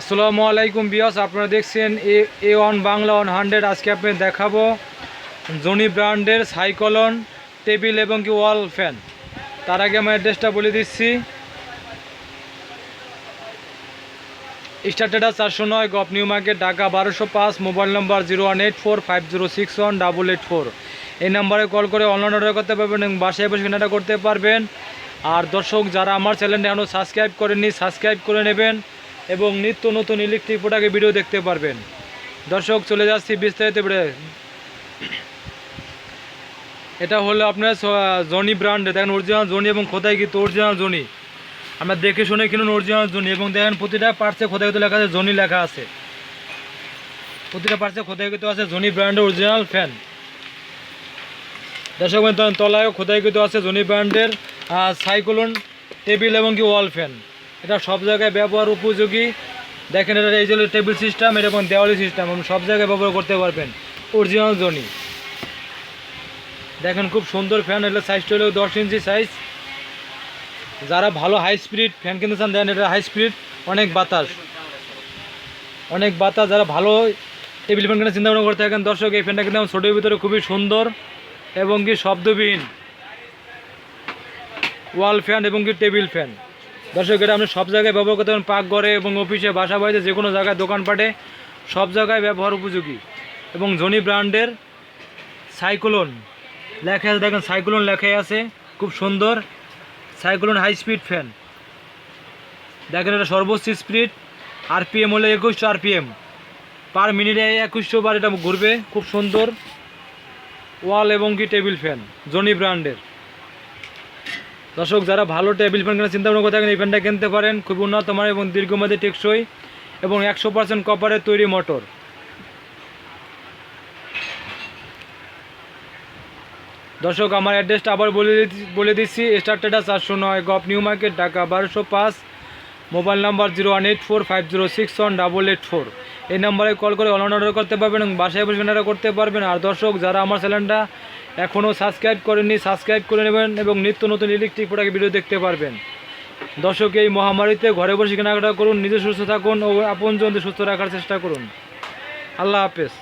আসসালামু আলাইকুম বিয়াস আপনারা দেখছেন এ A one Bangla one hundred আজকে আপনি দেখাবো জনি ব্র্যান্ডের সাইকলন, টেবিল এবং কি ওয়াল ফ্যান। তার আগে আমি অ্যাড্রেসটা বলে দিচ্ছি। স্টার্টেডা চারশো নয়, গপ নিউ মার্কেট, ঢাকা বারোশো পাঁচ, mobile number zero one eight four, five zero six one double eight four এই নাম্বারে কল করে অনলাইন অর্ডার করতে পারবেন এবং বাসায় বসে কেনাটা করতে পারবেন। আর দর্শক, যারা আমার চ্যানেলটা এখনও সাবস্ক্রাইব করেননি সাবস্ক্রাইব করে নেবেন। এবং নিত্য নতুন ইলেকট্রিক প্রোডাক্টের ভিডিও দেখতে পারবেন। দর্শক, চলে যাচ্ছি বিস্তারিত বেড়ে এটা হলো আপনার জনি ব্র্যান্ড দেখেন অরিজিনাল জনি এবং খোদাই কিন্তু অরিজিনাল জনি। আমরা দেখে শুনে কিনুন অরিজিনাল জনি এবং দেখেন প্রতিটা পার্সে খোদাই কিন্তু লেখা আছে, জনি লেখা আছে। প্রতিটা পার্সে খোদাই কিন্তু আছে, জনি ব্র্যান্ডের অরিজিনাল ফ্যান দর্শক তলায়ও খোদাই কিন্তু আছে, জনি ব্র্যান্ডের সাইক্লোন, টেবিল এবং কি ওয়াল ফ্যান এটা সব জায়গায় ব্যবহার উপযোগী। দেখেন এটা এই যে টেবিল সিস্টেম এবং দেওয়ালি সিস্টেম এবং সব জায়গায় ব্যবহার করতে পারবেন। Original Johnny. দেখেন খুব সুন্দর ফ্যান এটা সাইজটা হলো দশ ইঞ্চি সাইজ যারা ভালো হাই স্পিড ফ্যান কিনতে চান দেন এটা হাই স্পিড অনেক বাতাস। অনেক বাতাস, যারা ভালো টেবিল ফ্যান কিনে চিন্তা ভাবনা করতে থাকেন, দর্শক, এই ফ্যানটা কিন্তু ছোটোর ভিতরে খুবই সুন্দর এবং কি শব্দবিহীন। ওয়াল ফ্যান এবং কি টেবিল ফ্যান দর্শক, এটা আপনি সব জায়গায় ব্যবহার করতে পারেন। পাকঘরে এবং অফিসে, বাসা বাড়িতে, যে কোনো জায়গায়, দোকানপাটে সব জায়গায় ব্যবহার উপযোগী। এবং জনি ব্র্যান্ডের সাইক্লোন লেখা আছে। দেখেন, সাইক্লোন লেখাই আছে, খুব সুন্দর। Cyclone high speed fan. দেখেন, এটা সর্বোচ্চ স্পিড। আরপিএম হলে একুশশো আরপিএম। পার মিনিটে একুশশো বার এটা ঘুরবে। খুব সুন্দর। ওয়াল এবং কি টেবিল ফ্যান জনি ব্র্যান্ডের। দর্শক, যারা ভালো টেবিল ফ্যান কেনার চিন্তা ভাবনা থাকেন এই ফ্যানটা কিনতে পারেন খুব উন্নত মানের এবং দীর্ঘমেয়াদী টেকসই এবং একশো পার্সেন্ট কপারের তৈরি মোটর দর্শক, আমার অ্যাড্রেসটা আবার বলে বলে দিচ্ছি স্টার্টেডা চারশো নয় গপ নিউ মার্কেট, ঢাকা বারোশো পাঁচ mobile number zero one eight four five zero six one double eight four এই নাম্বারে কল করে অনলাইন অর্ডার করতে পারবেন এবং বাসায় বসে অর্ডার করতে পারবেন। আর দর্শক, যারা আমার চ্যানেলটা এখনও সাবস্ক্রাইব করেননি সাবস্ক্রাইব করে নেবেন এবং নিত্য নতুন ইলেকট্রিক প্রোডাক্ট ভিডিও দেখতে পারবেন। দর্শক, এই মহামারীতে ঘরে বসে কেনাকাটা করুন, নিজে সুস্থ থাকুন ও আপনজনদের সুস্থ রাখার চেষ্টা করুন। আল্লাহ হাফেজ।